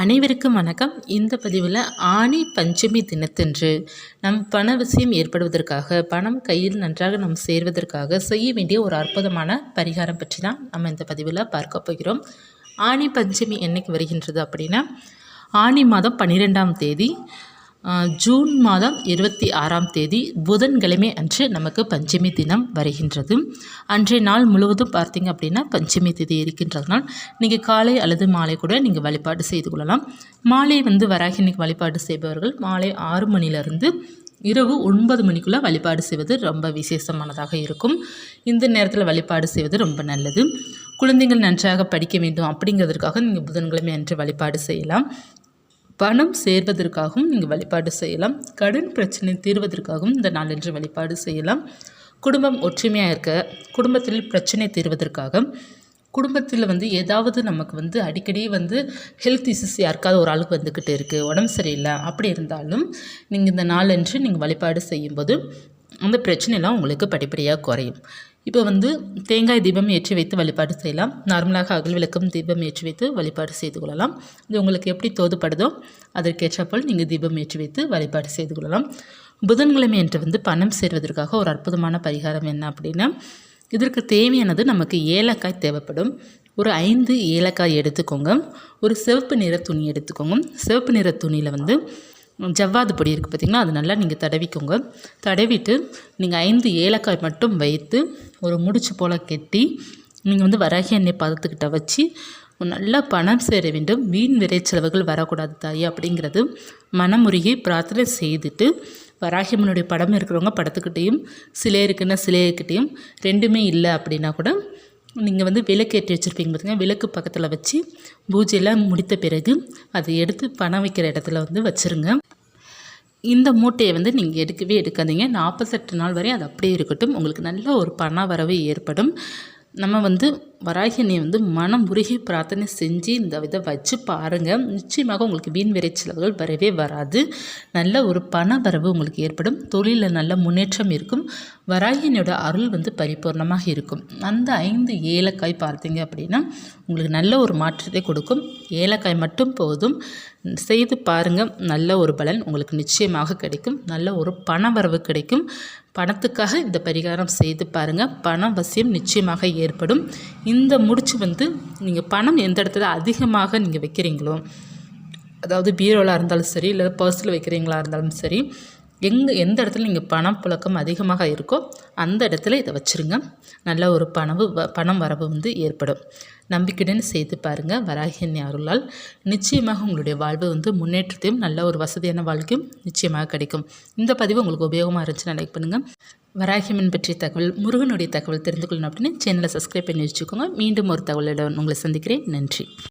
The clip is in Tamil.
அனைவருக்கும் வணக்கம். இந்த பதிவில் ஆணி பஞ்சமி தினத்தன்று நம் பண விஷயம் ஏற்படுவதற்காக பணம் கையில் நன்றாக நம் சேர்வதற்காக செய்ய வேண்டிய ஒரு அற்புதமான பரிகாரம் பற்றி தான் நம்ம இந்த பதிவில் பார்க்க போகிறோம். ஆணி பஞ்சமி என்னைக்கு வருகின்றது அப்படின்னா ஆணி மாதம் பன்னிரெண்டாம் தேதி ஜூன் மாதம் இருபத்தி ஆறாம் தேதி புதன்கிழமை அன்று நமக்கு பஞ்சமி தினம் வருகின்றது. அன்றைய நாள் முழுவதும் பார்த்திங்க அப்படின்னா பஞ்சமி தேதி இருக்கின்றதுனால் நீங்கள் காலை அல்லது மாலை கூட நீங்கள் வழிபாடு செய்து கொள்ளலாம். மாலை வந்து வராகினிக்கு வழிபாடு செய்பவர்கள் மாலை ஆறு மணிலிருந்து இரவு ஒன்பது மணிக்குள்ளே வழிபாடு செய்வது ரொம்ப விசேஷமானதாக இருக்கும். இந்த நேரத்தில் வழிபாடு செய்வது ரொம்ப நல்லது. குழந்தைகள் நன்றாக படிக்க வேண்டும் அப்படிங்கிறதுக்காக நீங்கள் புதன்கிழமை அன்று வழிபாடு செய்யலாம். பணம் சேர்வதற்காகவும் நீங்கள் வழிபாடு செய்யலாம். கடன் பிரச்சனை தீர்வதற்காகவும் இந்த நாளன்று வழிபாடு செய்யலாம். குடும்பம் ஒற்றுமையாக இருக்க குடும்பத்தில் பிரச்சனை தீர்வதற்காக குடும்பத்தில் வந்து ஏதாவது நமக்கு வந்து அடிக்கடி வந்து ஹெல்த் இஷ்யூஸ் யாருக்காவது ஒரு ஆளுக்கு வந்துக்கிட்டு இருக்குது உடம்பு சரியில்லை அப்படி இருந்தாலும் நீங்கள் இந்த நாளன்று நீங்கள் வழிபாடு செய்யும்போது அந்த பிரச்சனைலாம் உங்களுக்கு படிப்படியாக குறையும். இப்போ வந்து தேங்காய் தீபம் ஏற்றி வைத்து வழிபாடு செய்யலாம். நார்மலாக அகல் விளக்கம் தீபம் ஏற்றி வைத்து வழிபாடு செய்து கொள்ளலாம். இது உங்களுக்கு எப்படி தோதுப்படுதோ அதற்கேற்றப்போல் நீங்கள் தீபம் ஏற்றி வைத்து வழிபாடு செய்து கொள்ளலாம். புதன்கிழமை என்று வந்து பணம் சேர்வதற்காக ஒரு அற்புதமான பரிகாரம் என்ன அப்படின்னா இதற்கு தேவையானது நமக்கு ஏலக்காய் தேவைப்படும். ஒரு ஐந்து ஏலக்காய் எடுத்துக்கோங்க. ஒரு சிவப்பு நிற துணி எடுத்துக்கோங்க. சிவப்பு நிற துணியில் வந்து ஜவ்வாது பொடி இருக்குது பார்த்திங்கன்னா அது நல்லா நீங்கள் தடவிக்கோங்க. தடவிட்டு நீங்கள் ஐந்து ஏலக்காய் மட்டும் வைத்து ஒரு முடிச்சு போல் கெட்டி நீங்கள் வந்து வராகி எண்ணெய் பதத்துக்கிட்ட வச்சு நல்லா பணம் சேர வேண்டும். வீண் விரைச்செலவுகள் வரக்கூடாது தாய் அப்படிங்கிறது மனமுருகி பிரார்த்தனை செய்துட்டு வராகியம்மனுடைய படம் இருக்கிறவங்க படத்துக்கிட்டேயும் சிலை இருக்குன்னா சிலையக்கிட்டேயும் ரெண்டுமே இல்லை அப்படின்னா கூட நீங்கள் வந்து விளக்கு ஏற்றி வச்சுருப்பீங்க பார்த்திங்கன்னா விளக்கு பக்கத்தில் வச்சு பூஜையெல்லாம் முடித்த பிறகு அதை எடுத்து பணம் வைக்கிற இடத்துல வந்து வச்சுருங்க. இந்த மூட்டையை வந்து நீங்கள் எடுக்கவே எடுக்காதீங்க. நாற்பத்தெட்டு நாள் வரையும் அது அப்படியே இருக்கட்டும். உங்களுக்கு நல்ல ஒரு பண வரவு ஏற்படும். நம்ம வந்து வராகினை வந்து மனம் உருகி பிரார்த்தனை செஞ்சு இந்த இதை வச்சு பாருங்கள் நிச்சயமாக உங்களுக்கு வீண் விரைச்சலவுகள் வரவே வராது. நல்ல ஒரு பண வரவு உங்களுக்கு ஏற்படும். தொழிலில் நல்ல முன்னேற்றம் இருக்கும். வராகினியோட அருள் வந்து பரிபூர்ணமாக இருக்கும். அந்த ஐந்து ஏலக்காய் பார்த்தீங்க அப்படின்னா உங்களுக்கு நல்ல ஒரு மாற்றத்தை கொடுக்கும். ஏலக்காய் மட்டும் போதும். செய்து பாருங்கள் நல்ல ஒரு பலன் உங்களுக்கு நிச்சயமாக கிடைக்கும். நல்ல ஒரு பண வரவு கிடைக்கும். பணத்துக்காக இந்த பரிகாரம் செய்து பாருங்கள் பணம் வசியம் நிச்சயமாக ஏற்படும். இந்த முடிச்சு வந்து நீங்கள் பணம் எந்த இடத்துல அதிகமாக நீங்கள் வைக்கிறீங்களோ அதாவது பீரோலாக இருந்தாலும் சரி இல்லை பர்ஸில் வைக்கிறீங்களா இருந்தாலும் சரி எங்கே எந்த இடத்துல நீங்கள் பணம் புழக்கம் அதிகமாக இருக்கோ அந்த இடத்துல இதை வச்சுருங்க. நல்ல ஒரு பணவு வ பணம் வரவு வந்து ஏற்படும். நம்பிக்கையுடன் செய்து பாருங்கள் வராகியன் அருளால் நிச்சயமாக உங்களுடைய வாழ்வு வந்து முன்னேற்றத்தையும் நல்ல ஒரு வசதியான வாழ்க்கையும் நிச்சயமாக கிடைக்கும். இந்த பதிவு உங்களுக்கு உபயோகமாக இருந்துச்சுன்னா லைக் பண்ணுங்கள் வராகியம்மன் பற்றிய தகவல் முருகனுடைய தகவல் தெரிந்து கொள்ளணும் அப்படின்னு சேனலை சப்ஸ்கிரைப் பண்ணி வச்சுக்கோங்க. மீண்டும் ஒரு தகவலுடன் உங்களை சந்திக்கிறேன். நன்றி.